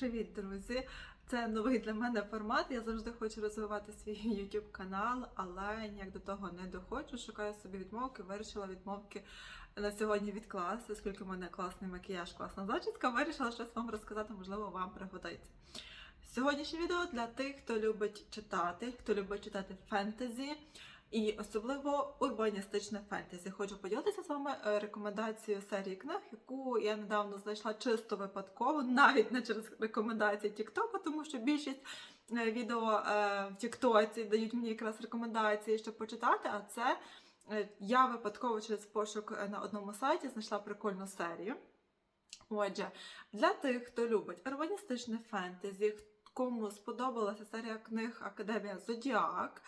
Привіт, друзі! Це новий для мене формат. Я завжди хочу розвивати свій YouTube канал, але ніяк до того не доходжу. Шукаю собі відмовки. Вирішила відмовки на сьогодні відкласти, оскільки в мене класний макіяж, класна зачіска. Вирішила щось вам розказати, можливо, вам пригодиться. Сьогоднішнє відео для тих, хто любить читати, хто любить читати фентезі. І особливо урбаністичне фентезі. Хочу поділитися з вами е, рекомендацією серії книг, яку я недавно знайшла чисто випадково, навіть не через рекомендації Тіктоку, тому що більшість е, відео е, в Тіктоці дають мені якраз рекомендації, щоб почитати. А це я випадково через пошук на одному сайті знайшла прикольну серію. Отже, для тих, хто любить урбаністичне фентезі, кому сподобалася серія книг Академія Зодіак.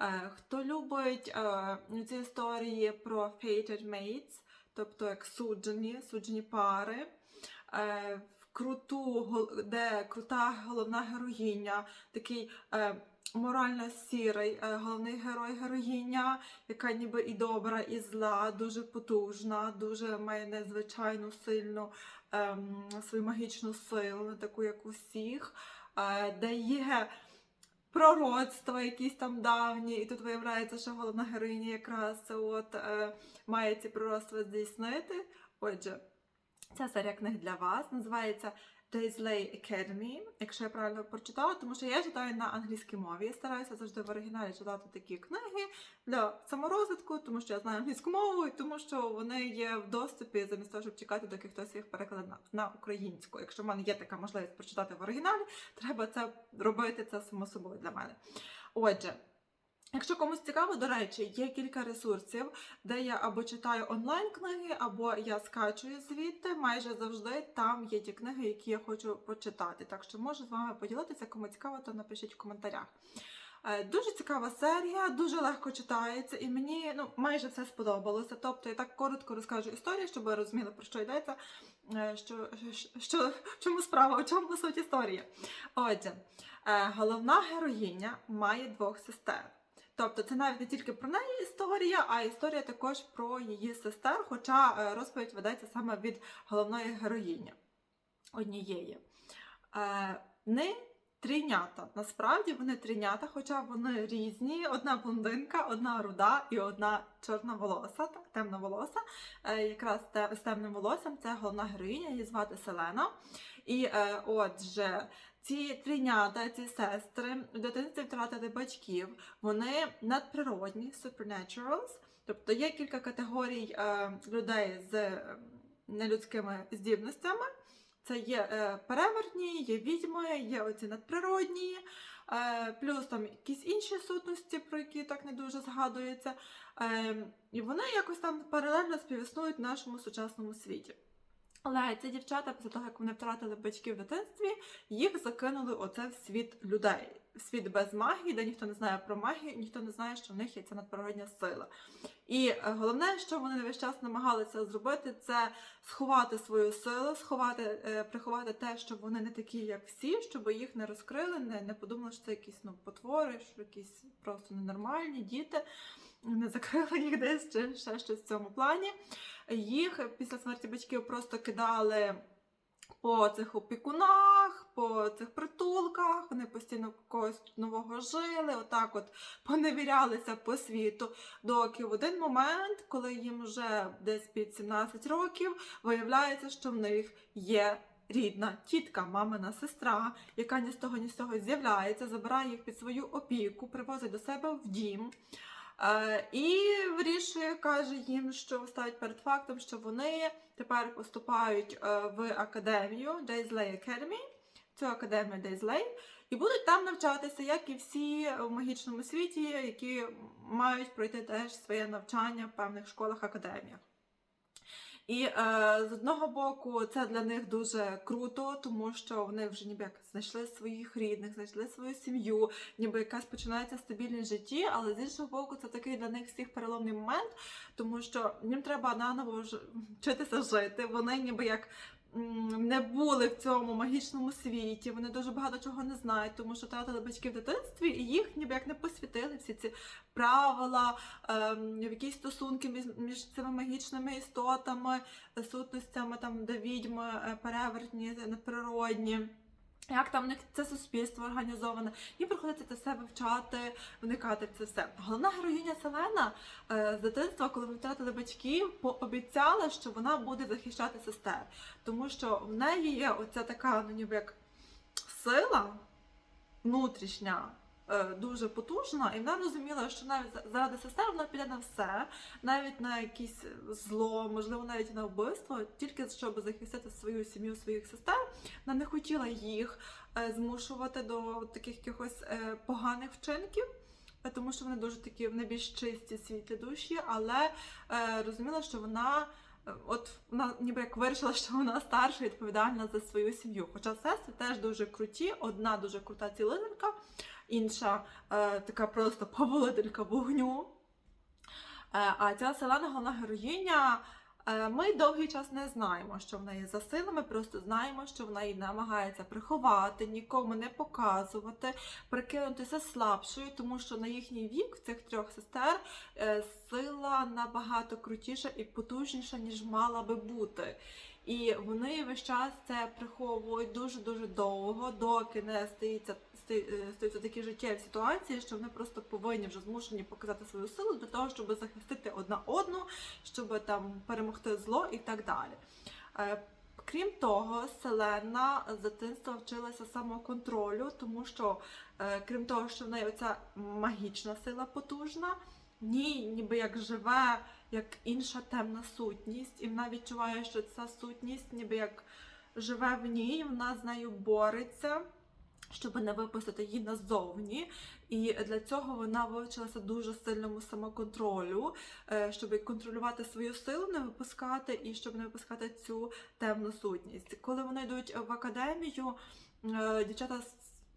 Е, Хто любить е, ці історії про fated mates, тобто як суджені, суджені пари, е, круту, де крута головна героїня, такий морально сірий головний герой героїня, яка ніби і добра, і зла, дуже потужна, дуже має незвичайну сильну ем, свою магічну силу, таку, як у е, де є пророцтва якісь там давні, і тут виявляється, що головна героїня якраз от е, має ці пророцтва здійснити. Отже, ця серія книг для вас називається Daisley Academy, якщо я правильно прочитала, тому що я читаю на англійській мові. Я стараюся завжди в оригіналі читати такі книги для саморозвитку, тому що я знаю англійську мову, і тому що вони є в доступі замість того, щоб чекати, доки хтось їх перекладе на, українську. Якщо в мене є така можливість прочитати в оригіналі, треба це робити це само собою для мене. Отже. Якщо комусь цікаво, до речі, є кілька ресурсів, де я або читаю онлайн книги, або я скачую звідти. Майже завжди там є ті книги, які я хочу почитати. Так що можу з вами поділитися. Кому цікаво, то напишіть в коментарях. Е, Дуже цікава серія, дуже легко читається, і мені ну майже все сподобалося. Тобто я так коротко розкажу історію, щоб ви розуміли про що йдеться, е, що, що в чому справа, в чому суть історії. Отже, е, головна героїня має двох сестер. Тобто це навіть не тільки про неї історія, а історія також про її сестер, хоча е, розповідь ведеться саме від головної героїні однієї. Е, Вони трійнята. Насправді вони трійнята, хоча вони різні. Одна блондинка, одна руда і одна чорноволоса, темноволоса. Е, Якраз з темним волоссям це головна героїня, її звати Селена. І е, отже, ці трійнята, ці сестри в дитинстві втратили батьків. Вони надприродні, supernaturals. Тобто є кілька категорій е, людей з е, нелюдськими здібностями. Це є е, перевертні, є відьми, є оці надприродні, е, плюс там якісь інші сутності, про які так не дуже згадується. Е, і вони якось там паралельно співіснують в нашому сучасному світі. Але ці дівчата, після того, як вони втратили батьків в дитинстві, їх закинули оце в світ людей, світ без магії, де ніхто не знає про магію, ніхто не знає, що в них є ця надприродня сила. І е, головне, що вони весь час намагалися зробити, це сховати свою силу, сховати, е, приховати те, що вони не такі, як всі, щоб їх не розкрили, не, не подумали, що це якісь ну, потвори, що якісь просто ненормальні діти, не закрили їх десь чи ще щось в цьому плані. Їх після смерті батьків просто кидали по цих опікунах, по цих притулках, вони постійно когось нового жили, отак от поневірялися по світу. Доки в один момент, коли їм вже десь під 17 років, виявляється, що в них є рідна тітка, мамина сестра, яка ні з того, ні з того з'являється, забирає їх під свою опіку, привозить до себе в дім. Е, і вирішує, каже їм, що ставить перед фактом, що вони тепер поступають е, в академію Daisley Academy, цю академію Дейзлей, і будуть там навчатися, як і всі в магічному світі, які мають пройти теж своє навчання в певних школах академіях. І е, з одного боку, це для них дуже круто, тому що вони вже ніби як знайшли своїх рідних, знайшли свою сім'ю, ніби якась починається стабільність житті, але з іншого боку, це такий для них всіх переломний момент, тому що їм треба наново вчитися жити. Вони ніби як не були в цьому магічному світі, вони дуже багато чого не знають, тому що втратили батьків в дитинстві, і їх ніби як не посвятили всі ці правила, ем, якісь стосунки між, між цими магічними істотами, сутностями, там, де відьми, е, перевертні, надприродні. Як там в них це суспільство організоване, їм приходиться це все вивчати, вникати в це все. Головна героїня Селена е, з дитинства, коли ми втратили батьків, пообіцяла, що вона буде захищати сестер, тому що в неї є оця така, ну ніби як сила внутрішня. Е, Дуже потужна, і вона розуміла, що навіть заради сестер вона піде на все, навіть на якесь зло, можливо, навіть на вбивство, тільки щоб захистити свою сім'ю, своїх сестер. Вона не хотіла їх е, змушувати до таких якихось е, поганих вчинків, е, тому що вони дуже такі вони більш чисті, світлі душі, але е, розуміла, що вона. е, От вона ніби як вирішила, що вона старша відповідальна за свою сім'ю. Хоча сестри теж дуже круті, одна дуже крута цілителька, інша е, така просто повелителька вогню. Е, а ця селена головна героїня. е, Ми довгий час не знаємо, що в неї за сили. Ми просто знаємо, що вона її намагається приховати, нікому не показувати, прикинутися слабшою, тому що на їхній вік в цих трьох сестер е, сила набагато крутіша і потужніша, ніж мала би бути. І вони весь час це приховують дуже дуже довго, доки не стається стаються такі життєві ситуації, що вони просто повинні вже змушені показати свою силу для того, щоб захистити одна одну, щоб там перемогти зло і так далі. Е, Крім того, Селена з дитинства вчилася самоконтролю, тому що, е, крім того, що в неї оця магічна сила потужна, в ній ніби як живе як інша темна сутність, і вона відчуває, що ця сутність ніби як живе в ній, вона з нею бореться. Щоб не випустити її назовні, і для цього вона вивчилася дуже сильному самоконтролю, е, щоб контролювати свою силу, не випускати і щоб не випускати цю темну сутність. Коли вони йдуть в академію, е, дівчата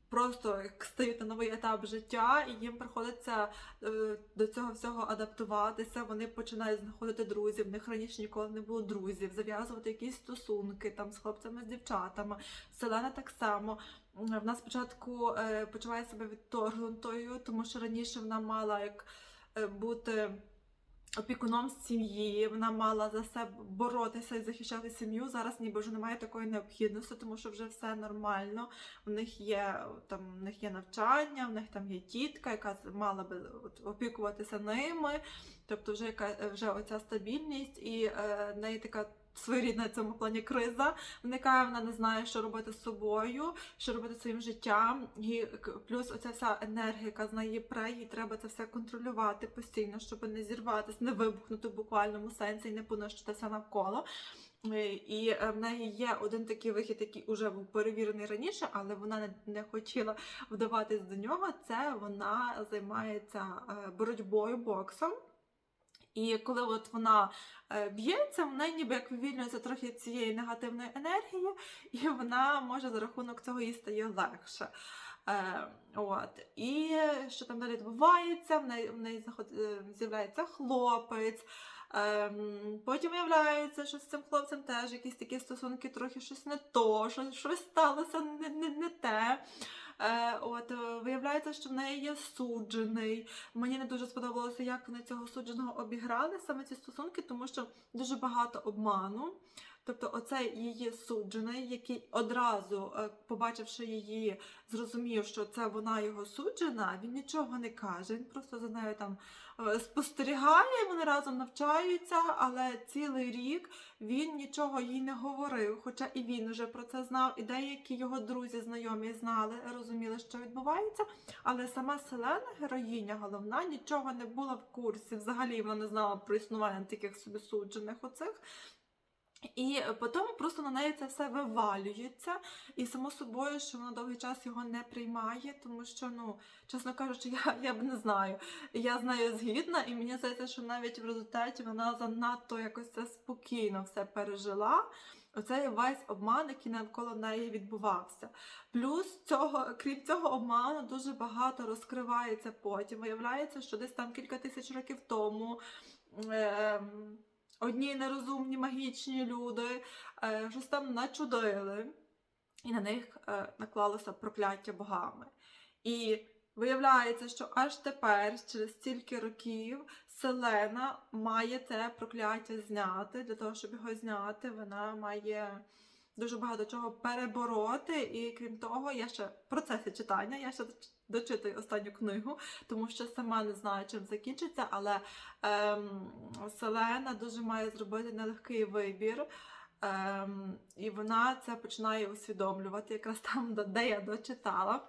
просто стають на новий етап життя, і їм приходиться е, до цього всього адаптуватися. Вони починають знаходити друзів. В них раніше ніколи не було друзів, зав'язувати якісь стосунки там з хлопцями, з дівчатами. Селена так само. Вона спочатку е, почуває себе відторгнутою, тому що раніше вона мала як е, бути опікуном сім'ї, вона мала за себе боротися і захищати сім'ю. Зараз ніби вже немає такої необхідності, тому що вже все нормально. У них є там у них є навчання, в них там є тітка, яка мала би опікуватися ними. Тобто, вже яка вже оця стабільність, і е, неї така. Своєрідна в цьому плані криза виникає, вона не знає, що робити з собою, що робити зі своїм життям. І плюс оця вся енергія, яка з неї пре, їй треба це все контролювати постійно, щоб не зірватися, не вибухнути в буквальному сенсі і не понищити все навколо. Е, І е, в неї є один такий вихід, який вже був перевірений раніше, але вона не, не хотіла вдаватись до нього. Це вона займається е, боротьбою боксом. І коли от вона е, б'ється, в неї ніби як вивільнюється трохи цієї негативної енергії, і вона може за рахунок цього їй стає легше. Е, от. І що там далі відбувається? В неї, в неї е, з'являється хлопець. Ем, потім виявляється, що з цим хлопцем теж якісь такі стосунки, трохи щось не то, що щось сталося не, не, не те. Е, от, е, виявляється, що в неї є суджений. Мені не дуже сподобалося, як вони цього судженого обіграли, саме ці стосунки, тому що дуже багато обману. Тобто, оцей її суджений, який одразу, е, побачивши її, зрозумів, що це вона його суджена, він нічого не каже. Він просто за нею там е, спостерігає, вони разом навчаються, але цілий рік він нічого їй не говорив. Хоча і він вже про це знав, і деякі його друзі, знайомі знали, розуміли, що відбувається. Але сама Селена, героїня головна, нічого не була в курсі. Взагалі вона не знала про існування таких собі суджених оцих. І потім просто на неї це все вивалюється, і само собою, що вона довгий час його не приймає, тому що, ну, чесно кажучи, я, я б не знаю. Я з нею згідна, і мені здається, що навіть в результаті вона занадто якось це спокійно все пережила. Оцей весь обман, який навколо неї відбувався. Плюс цього, крім цього обману, дуже багато розкривається потім. Виявляється, що десь там кілька тисяч років тому. ем, Одні нерозумні магічні люди е, щось там начудили, і на них е, наклалося прокляття богами. І виявляється, що аж тепер, через стільки років, Селена має це прокляття зняти. Для того, щоб його зняти, вона має дуже багато чого перебороти. І крім того, я ще в процесі читання, я ще дочитую останню книгу, тому що сама не знаю, чим закінчиться, але ем, Селена дуже має зробити нелегкий вибір. Ем, і вона це починає усвідомлювати, якраз там, де- я дочитала.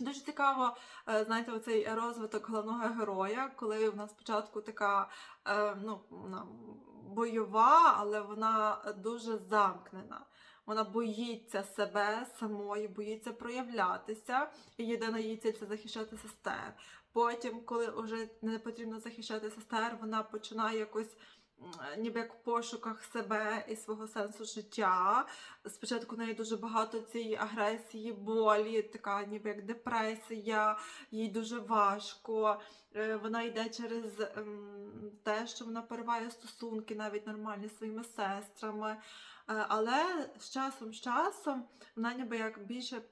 Дуже цікаво, е, знаєте, оцей розвиток головного героя, коли вона спочатку така е, ну, бойова, але вона дуже замкнена. Вона боїться себе самої, боїться проявлятися. І єдина її ціль це захищати сестер. Потім, коли вже не потрібно захищати сестер, вона починає якось. Ніби як в пошуках себе і свого сенсу життя. Спочатку в неї дуже багато цієї агресії, болі, така ніби як депресія, їй дуже важко. Е, Вона йде через ем, те, що вона пориває стосунки, навіть нормальні своїми сестрами. Е, Але з часом, з часом вона ніби як більше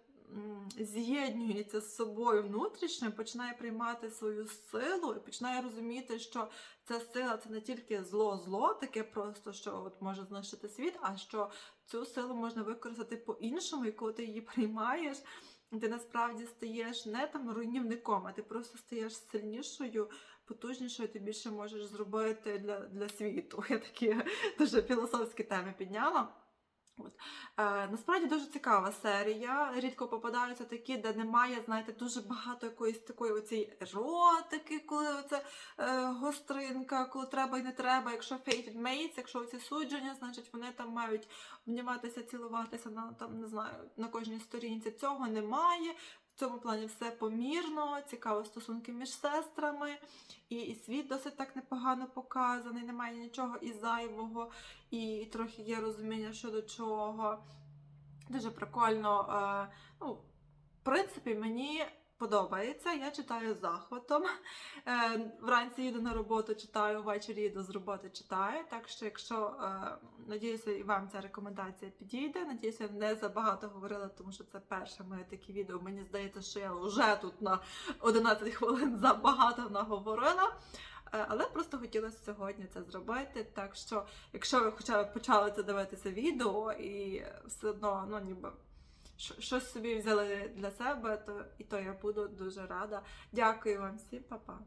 з'єднюється з собою внутрішньо, починає приймати свою силу і починає розуміти, що ця сила це не тільки зло-зло, таке просто, що от може знищити світ, а що цю силу можна використати по-іншому, і коли ти її приймаєш, ти насправді стаєш не там руйнівником, а ти просто стаєш сильнішою, потужнішою, ти більше можеш зробити для, для світу. Я такі дуже філософські теми підняла. От. Е, насправді дуже цікава серія. Рідко попадаються такі, де немає, знаєте, дуже багато якоїсь такої оцієї еротики, коли оце е, гостринка, коли треба і не треба. Якщо fated mates, якщо оці судження, значить вони там мають обніматися, цілуватися на там, не знаю, на кожній сторінці. Цього немає. В цьому плані все помірно, цікаво стосунки між сестрами, і, і світ досить так непогано показаний, немає нічого і зайвого, і, і трохи є розуміння щодо чого. Дуже прикольно. Е, ну, в принципі, мені подобається. Я читаю з захватом. Е, вранці їду на роботу, читаю, ввечері їду з роботи читаю. Так що, якщо е, надіюся, і вам ця рекомендація підійде. Надіюся, я не забагато говорила, тому що це перше моє таке відео. Мені здається, що я вже тут на 11 хвилин забагато наговорила. Е, Але просто хотілося сьогодні це зробити. Так що, якщо ви хоча б почали це дивитися відео і все одно, ну ніби щось собі взяли для себе, то і то я буду дуже рада. Дякую вам всім, па-па.